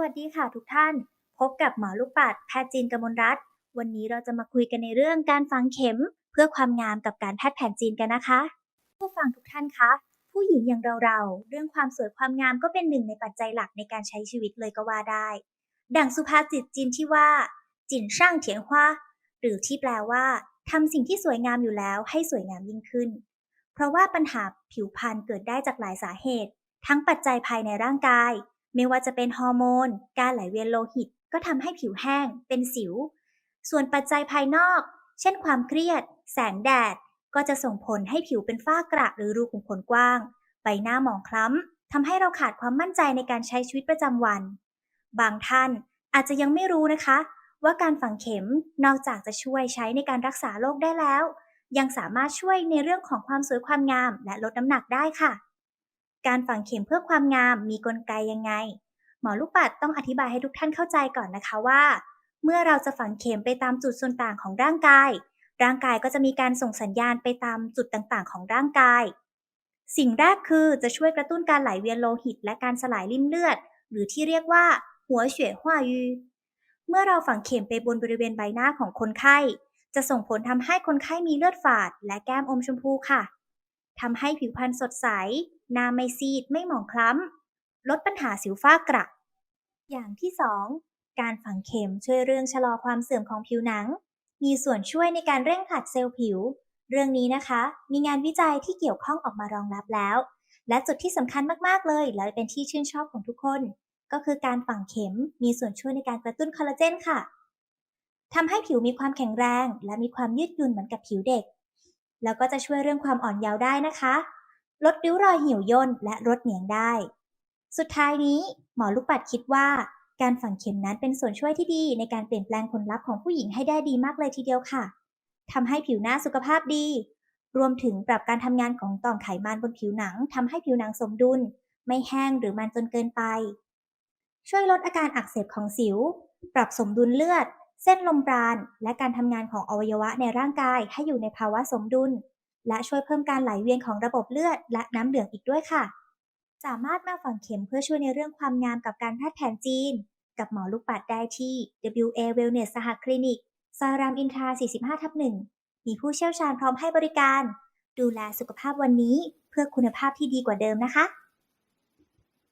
วัสดีค่ะทุกท่าน พบกับหมอลูกปัดแพทย์จีนกมลรัตน์วันนี้เราจะมาคุยกันในเรื่องการฝังเข็ม เพื่อความงามกับการแพทย์แผนจีนกันนะคะ ผู้ฟังทุกท่านคะ ผู้หญิงอย่างเราๆเรื่องความสวยความงามก็เป็นหนึ่งในปัจจัยหลักในการใช้ชีวิตเลยก็ว่าได้ ดังสุภาษิตจีนที่ว่า จินช่างเถียนฮวาหรือที่แปลว่าทำสิ่งที่สวยงามอยู่แล้วให้สวยงามยิ่งขึ้น เพราะว่าปัญหาผิวพรรณเกิดได้จากหลายสาเหตุ ทั้งปัจจัยภายในร่างกาย ไม่ว่าจะเป็นฮอร์โมน การไหลเวียนโลหิต ก็ทำให้ผิวแห้ง เป็นสิว ส่วนปัจจัยภายนอก เช่นความเครียด แสงแดด ก็จะส่งผลให้ผิวเป็นฝ้ากระหรือรูขุมขนกว้าง ใบหน้าหมองคล้ำทำให้เราขาดความมั่นใจในการใช้ชีวิตประจำวัน บางท่านอาจจะยังไม่รู้นะคะ ว่าการฝังเข็มนอกจากจะช่วยใช้ในการรักษาโรคได้แล้ว ยังสามารถช่วยในเรื่องของความสวยความงาม และลดน้ำหนักได้ค่ะ การฝังเข็มเพื่อความงามมีกลไกยังไง หมอลูกปัดต้องอธิบายให้ทุกท่านเข้าใจก่อนนะคะว่า เมื่อเราจะฝังเข็มไปตามจุดส่วนต่างของร่างกาย ร่างกายก็จะมีการส่งสัญญาณไปตามจุดต่างๆ ของร่างกาย สิ่งแรกคือจะช่วยกระตุ้นการไหลเวียนโลหิต และการสลายริ่มเลือด หรือที่เรียกว่า หัวเฉวยหัวยูเมื่อเราฝังเข็มไปบนบริเวณใบหน้าของคนไข้ จะส่งผลทำให้คนไข้มีเลือดฝาด และแก้มอมชมพูค่ะทำให้ผิวพรรณสดใส หน้าไม่ซีดไม่หมองคล้ำ ลดปัญหาสิวฝ้ากระ อย่างที่ 2 การฝังเข็มช่วยเรื่องชะลอความเสื่อมของผิวหนัง มีส่วนช่วยในการเร่งผลัดเซลล์ผิว เรื่องนี้นะคะ มีงานวิจัยที่เกี่ยวข้องออกมารองรับแล้ว และจุดที่สำคัญมากๆเลย และเป็นที่ชื่นชอบของทุกคน ก็คือการฝังเข็มมีส่วนช่วยในการกระตุ้นคอลลาเจนค่ะทำให้ผิวมีความแข็งแรง และมีความยืดหยุ่นเหมือนกับผิวเด็ก แล้วก็จะช่วยเรื่องความอ่อนเยาว์ได้นะคะ ลดริ้วรอยเหี่ยวย่นและลดเหนียงได้ สุดท้ายนี้หมอลูกปัดคิดว่าการฝังเข็มนั้นเป็นส่วนช่วยที่ดีในการเปลี่ยนแปลงผลลัพธ์ของผู้หญิงให้ได้ดีมากเลยทีเดียวค่ะทำให้ผิวหน้าสุขภาพดี รวมถึงปรับการทำงานของต่อมไขมันบนผิวหนังทำให้ผิวหนังสมดุล ไม่แห้งหรือมันจนเกินไป ช่วยลดอาการอักเสบของสิว ปรับสมดุลเลือด เส้นลมปราณและการทำงานของอวัยวะในร่างกายให้อยู่ในภาวะสมดุล และช่วยเพิ่มการไหลเวียนของระบบเลือด และน้ำเหลืองอีกด้วยค่ะ สามารถมาฝังเข็มเพื่อช่วยในเรื่องความงามกับการแพทย์แผนจีน กับหมอลูกปัดได้ที่ WA Wellness สหคลินิกซอยรามอินทรา 45 ทับ1มีผู้เชี่ยวชาญพร้อมให้บริการ ดูแลสุขภาพวันนี้เพื่อคุณภาพที่ดีกว่าเดิมนะคะ